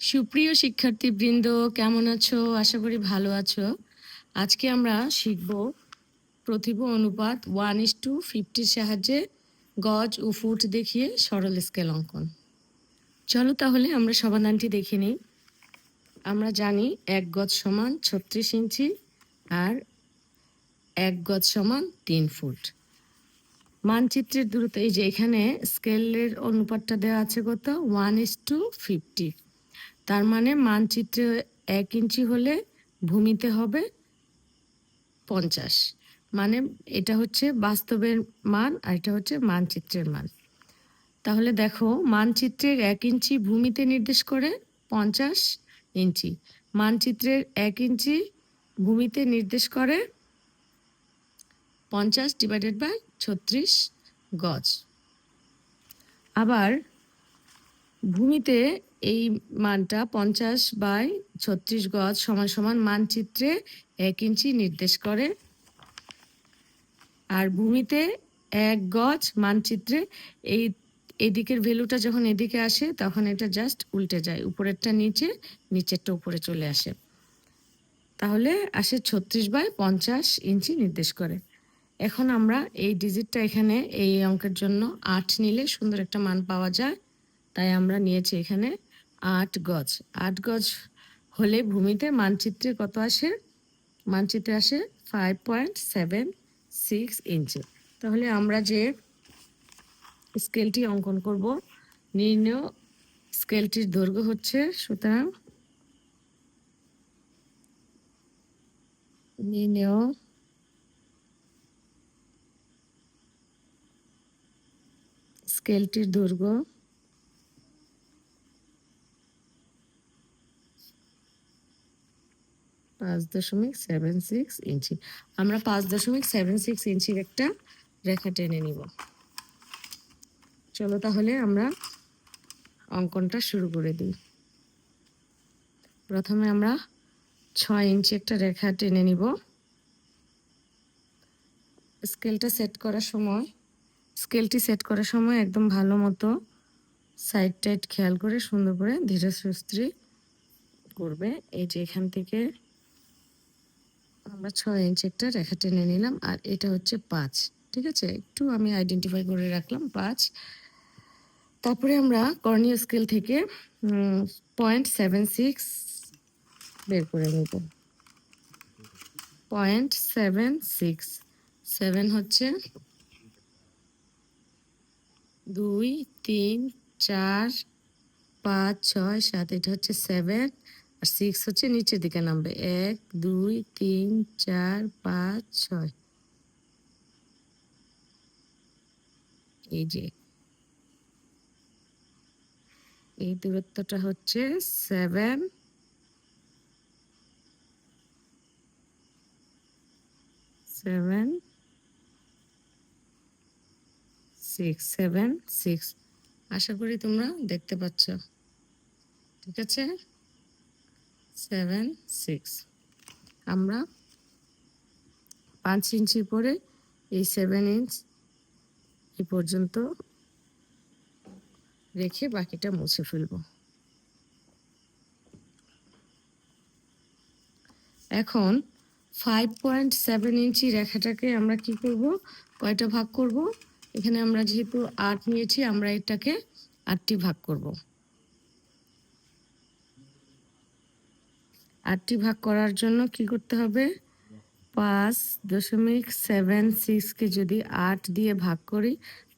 সুপ্রিয় শিক্ষার্থীবৃন্দ, কেমন আছো? আশা করি ভালো আছো। আজকে আমরা শিখব প্রতিভ অনুপাত ওয়ান ইস টু ফিফটির সাহায্যে গজ ও ফুট দেখিয়ে সরল স্কেল অঙ্কন। চলো তাহলে আমরা সমাধানটি দেখে নিই। আমরা জানি এক গজ সমান ছত্রিশ ইঞ্চি আর এক গজ সমান তিন ফুট। মানচিত্রের দূরত্ব, এই যে এখানে স্কেলের অনুপাতটা দেওয়া আছে কত? ওয়ান ইস টু ফিফটি তার মানে মানচিত্রে এক ইঞ্চি হলে ভূমিতে হবে পঞ্চাশ। মানে এটা হচ্ছে বাস্তবের মান আর এটা হচ্ছে মানচিত্রের মান। তাহলে দেখো, মানচিত্রের এক ইঞ্চি ভূমিতে নির্দেশ করে পঞ্চাশ ইঞ্চি। মানচিত্রের এক ইঞ্চি ভূমিতে নির্দেশ করে পঞ্চাশ ডিভাইডেড বাই ছত্রিশ গজ। আবার ভূমিতে এই মানটা পঞ্চাশ বাই ছত্রিশ গজ সমান সমান মানচিত্রে এক ইঞ্চি নির্দেশ করে। আর ভূমিতে এক গজ মানচিত্রে এই, এদিকের ভ্যালুটা যখন এদিকে আসে, তখন এটা জাস্ট উল্টে যায়। উপরেরটা নিচে, নিচেরটা উপরে চলে আসে। তাহলে আসে ছত্রিশ বাই পঞ্চাশ ইঞ্চি নির্দেশ করে। এখন আমরা এই ডিজিটটা এখানে এই অঙ্কের জন্য আট নিলে সুন্দর একটা মান পাওয়া যায়। তাই আমরা নিয়েছি এখানে আট গজ। আট গজ হলে ভূমিতে মানচিত্রে কত আসে? মানচিত্রে আসে five point seven six inch তাহলে আমরা যে স্কেলটি অঙ্কন করব, নির্ণয় স্কেলটির দৈর্ঘ্য হচ্ছে সুতরাং নির্ণয় স্কেলটির দৈর্ঘ্য পাঁচ দশমিক সেভেন সিক্স ইঞ্চি। আমরা পাঁচ দশমিক সেভেন সিক্স ইঞ্চির একটা রেখা টেনে নিব। চলো তাহলে আমরা অঙ্কনটা শুরু করে দিই। প্রথমে আমরা ছয় ইঞ্চি একটা রেখা টেনে নিব। স্কেলটা সেট করার সময়, স্কেলটি সেট করার সময় একদম ভালো মতো সাইড টাইড খেয়াল করে সুন্দর করে ধীরে সুস্থির করবে। এই যে এখান থেকে আমরা ছয় ইঞ্চি একটা রেখা টেনে নিলাম, আর এটা হচ্ছে পাঁচ, ঠিক আছে? একটু আমি আইডেন্টিফাই করে রাখলাম, পাঁচ। তারপরে আমরা কর্নিয় স্কেল থেকে পয়েন্ট সেভেন সিক্স বের করে নেব। পয়েন্ট সেভেন সিক্স সেভেন হচ্ছে দুই, তিন, চার, পাঁচ, ছয়, সাত, এটা হচ্ছে সেভেন আর সিক্স হচ্ছে নিচের দিকে নামবে। এক, দুই, তিন, চার, পাঁচ, ছয়। এই যে। এই দূরত্বটা হচ্ছে seven seven six seven six আশা করি তোমরা দেখতে পাচ্ছ। ঠিক আছে? Seven, six. আমরা পাঁচ ইঞ্চি পরে এই সেভেন ইঞ্চ এই পর্যন্ত রেখে বাকিটা মুছে ফেলব। এখন ফাইভ পয়েন্ট সেভেন ইঞ্চি রেখাটাকে আমরা কি করব? কয়টা ভাগ করব? এখানে আমরা যেহেতু আট নিয়েছি, আমরা এটাকে আটটি ভাগ করব। আটটি ভাগ করার জন্য কি করতে হবে? পাঁচ দশমিক সেভেন সিক্সকে যদি আট দিয়ে ভাগ করি,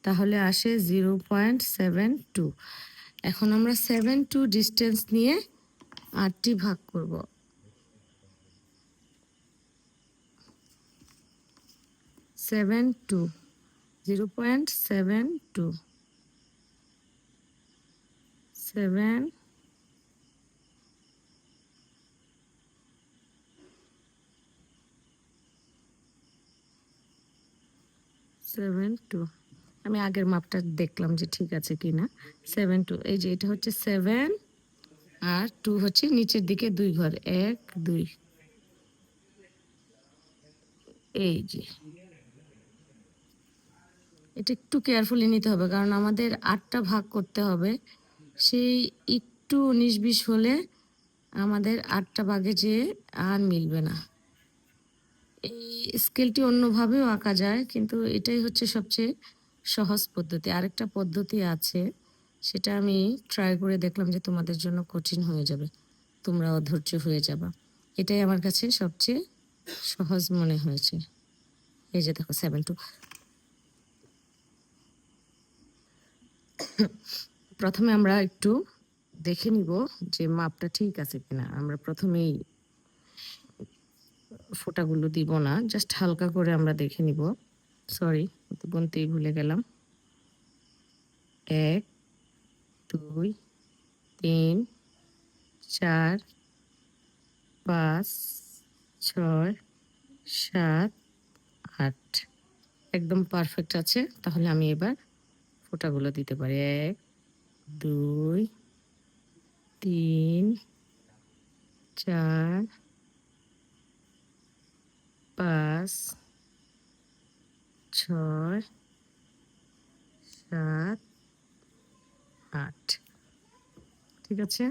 তাহলে আসে জিরো পয়েন্ট সেভেন টু। এখন আমরা সেভেন টু ডিস্টেন্স নিয়ে আটটি ভাগ করব। Seven two, zero point seven two. Seven seven two আমি আগের মাপটা দেখলাম যে ঠিক আছে কি না সেভেন টু এই যে এটা হচ্ছে সেভেন আর টু হচ্ছে নিচের দিকে দুই ঘর, এক, দুই। এই যে। এটা একটু কেয়ারফুলি নিতে হবে, কারণ আমাদের আটটা ভাগ করতে হবে। সেই একটু উনিশ বিশ হলে আমাদের আটটা ভাগে যেয়ে আর মিলবে না। এই স্কেলটি অন্যভাবেও আঁকা যায়, কিন্তু এটাই হচ্ছে সবচেয়ে সহজ পদ্ধতি। আরেকটা পদ্ধতি আছে, সেটা আমি ট্রাই করে দেখলাম যে তোমাদের জন্য কঠিন হয়ে যাবে, তোমরা অধৈর্য হয়ে যাবা। এটাই আমার কাছে সবচেয়ে সহজ মনে হয়েছে। এই যে দেখো সেভেন টু প্রথমে আমরা একটু দেখে নিব যে মাপটা ঠিক আছে কিনা। আমরা প্রথমেই ফোঁটাগুলো দিব না জাস্ট হালকা করে আমরা দেখে নিব। সরি গুনতেই ভুলে গেলাম। এক, দুই, তিন, চার, পাঁচ, ছয়, সাত, আট। একদম পারফেক্ট আছে, তাহলে আমি এবার ফোঁটাগুলো দিতে পারি। এক, দুই, তিন, চার পাঁচ ছয় সাত আট। ঠিক আছে?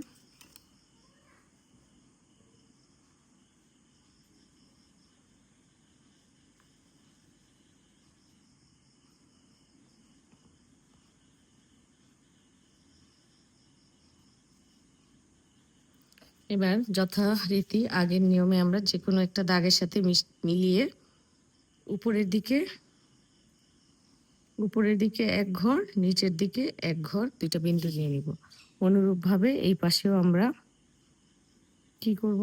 এবার যথারীতি আগের নিয়মে আমরা যে কোনো একটা দাগের সাথে মিলিয়ে উপরের দিকে উপরের দিকে এক ঘর, নিচের দিকে এক ঘর দুইটা বিন্দু নিয়ে নিব। অনুরূপভাবে এই পাশেও আমরা কি করব?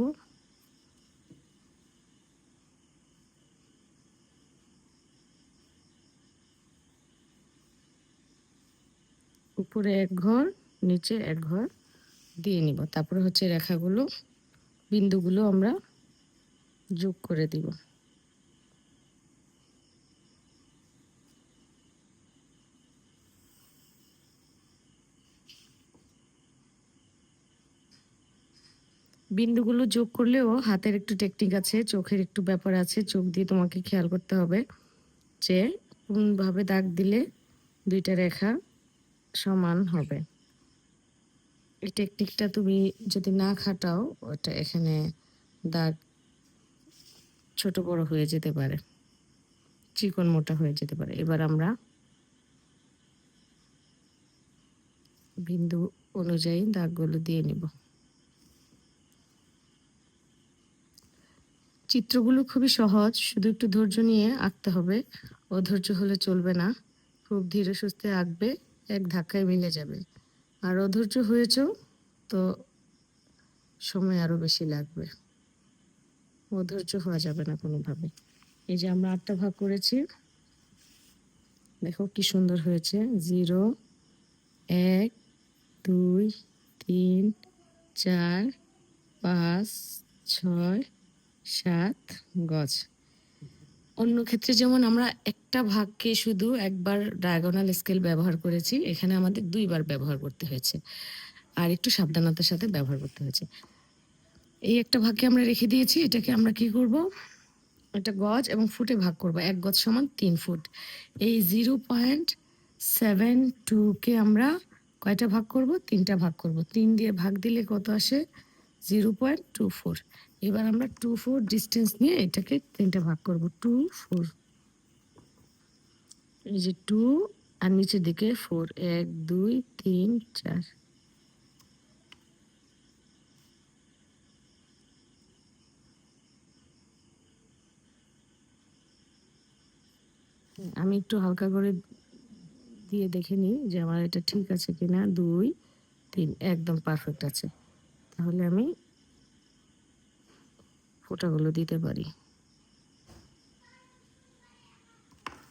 উপরে এক ঘর, নিচে এক ঘর। দিয়ে নিব। তারপরে হচ্ছে রেখাগুলো, বিন্দুগুলো আমরা যোগ করে দিব। বিন্দুগুলো যোগ করলেও হাতের একটু টেকনিক আছে, চোখের একটু ব্যাপার আছে, চোখ দিয়ে তোমাকে খেয়াল করতে হবে যে কোনভাবে দাগ দিলে দুইটা রেখা সমান হবে। এই টেকনিকটা তুমি যদি না খাটাও, ওটা এখানে দাগ ছোট বড় হয়ে যেতে পারে। চিকন মোটা হয়ে যেতে পারে। এবার আমরা বিন্দু অনুযায়ী দাগগুলো দিয়ে নিব। চিত্রগুলো খুবই সহজ। শুধু একটু ধৈর্য নিয়ে আঁকতে হবে। অধৈর্য হলে চলবে না। খুব ধীরে সুস্থে আঁকবে, এক ধাক্কায় মিলে যাবে। আর অধৈর্য হয়েছ, তো সময় আরও বেশি লাগবে। অধৈর্য হওয়া যাবে না কোনোভাবে। এই যে আমরা আটটা ভাগ করেছি, দেখো কি সুন্দর হয়েছে। জিরো, এক, দুই, তিন, চার, পাঁচ, ছয়, সাত, গজ। অন্য ক্ষেত্রে যেমন আমরা একটা ভাগকে শুধু একবার ডায়াগোনাল স্কেল ব্যবহার করেছি, এখানে আমাদের দুইবার ব্যবহার করতে হয়েছে। আর একটু সাবধানতার সাথে ব্যবহার করতে হয়েছে। এই একটা ভাগকে আমরা রেখে দিয়েছি, এটাকে আমরা কি করব? এটা গজ এবং ফুটে ভাগ করব। এক গজ সমান তিন ফুট। এই জিরো পয়েন্ট সেভেন টুকে আমরা কয়টা ভাগ করব? তিনটা ভাগ করব। তিন দিয়ে ভাগ দিলে কত আসে? জিরো পয়েন্ট টু ফোর এবার আমরা টু ফোর ডিস্টেন্স নিয়ে এটাকে তিনটা ভাগ করব। টু ফোর এই যে টু আর নিচের দিকে ফোর এক, দুই, তিন, চার। আমি একটু হালকা করে দিয়ে দেখে নিই যে আমার এটা ঠিক আছে কিনা। দুই, তিন। একদম পারফেক্ট আছে। তাহলে আমি ফোঁটাগুলো দিতে পারি।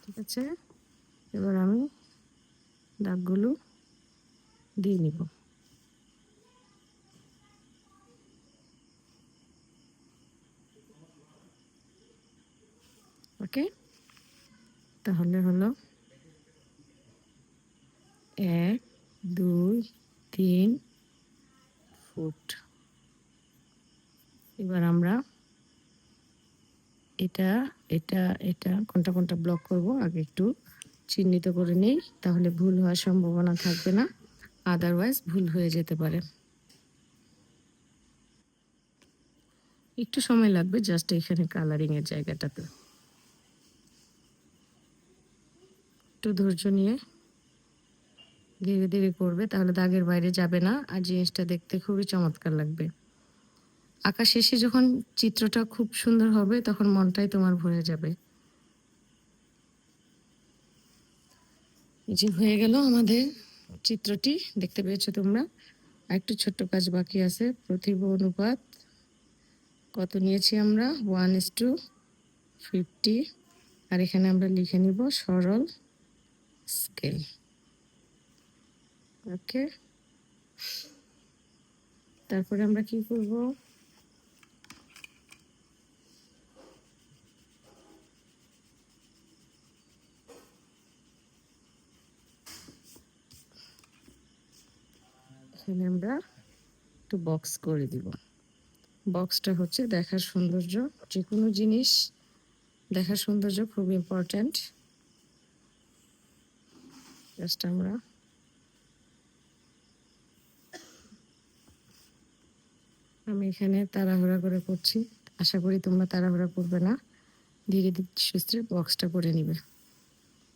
ঠিক আছে? এবার আমি দাগগুলো দিয়ে নিব। ওকে? তাহলে হলো এক, দুই, তিন ফুট। এবার আমরা এটা এটা এটা, কোনটা কোনটা ব্লক করব? আগে একটু চিহ্নিত করে নেই, তাহলে ভুল হওয়ার সম্ভাবনা থাকবে না। আদারওয়াইজ ভুল হয়ে যেতে পারে। একটু সময় লাগবে জাস্ট এখানে কালারিংয়ের জায়গাটাতে। একটু ধৈর্য নিয়ে ধীরে ধীরে করবে, তাহলে দাগের বাইরে যাবে না। আর জিনিসটা দেখতে খুবই চমৎকার লাগবে। আঁকা শেষে যখন চিত্রটা খুব সুন্দর হবে, তখন মনটাই তোমার ভরে যাবে। যে হয়ে গেল আমাদের চিত্রটি, দেখতে পেয়েছ তোমরা? একটু ছোট্ট কাজ বাকি আছে, প্রতিভ অনুপাত। কত নিয়েছি আমরা? ওয়ান ইস টু ফিফটি আর এখানে আমরা লিখে নিব সরল স্কেল ওকে তারপরে আমরা কি করব? এখানে আমরা একটু বক্স করে দিব। বক্সটা হচ্ছে দেখার সৌন্দর্য। যে কোনো জিনিস দেখার সৌন্দর্য খুব ইম্পর্ট্যান্ট জাস্ট আমরা আমি এখানে তাড়াহুড়া করে করছি। আশা করি তোমরা তাড়াহুড়া করবে না। ধীরে ধীরে সুস্থে বক্সটা করে নিবে।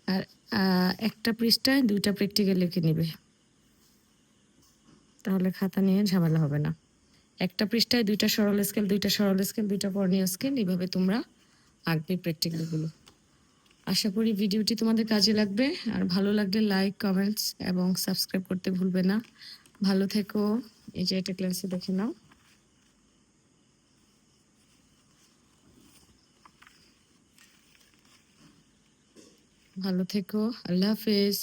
আর একটা পৃষ্ঠায় দুইটা প্র্যাকটিক্যাল লিখে নিবে। তাহলে খাতা নিয়ে ঝামেলা হবে না। একটা পৃষ্ঠায় দুইটা সরল স্কেল দুইটা সরল স্কেল দুইটা কর্ণীয় স্কেল এইভাবে তোমরা আঁকবে প্র্যাকটিক্যালগুলো আশা করি ভিডিওটি তোমাদের কাজে লাগবে। আর ভালো লাগলে লাইক কমেন্টস এবং সাবস্ক্রাইব করতে ভুলবে না। ভালো থেকো। এই যে এটা ক্লাসে দেখে নাও। ভালো থেকো। আল্লাহ হাফেজ।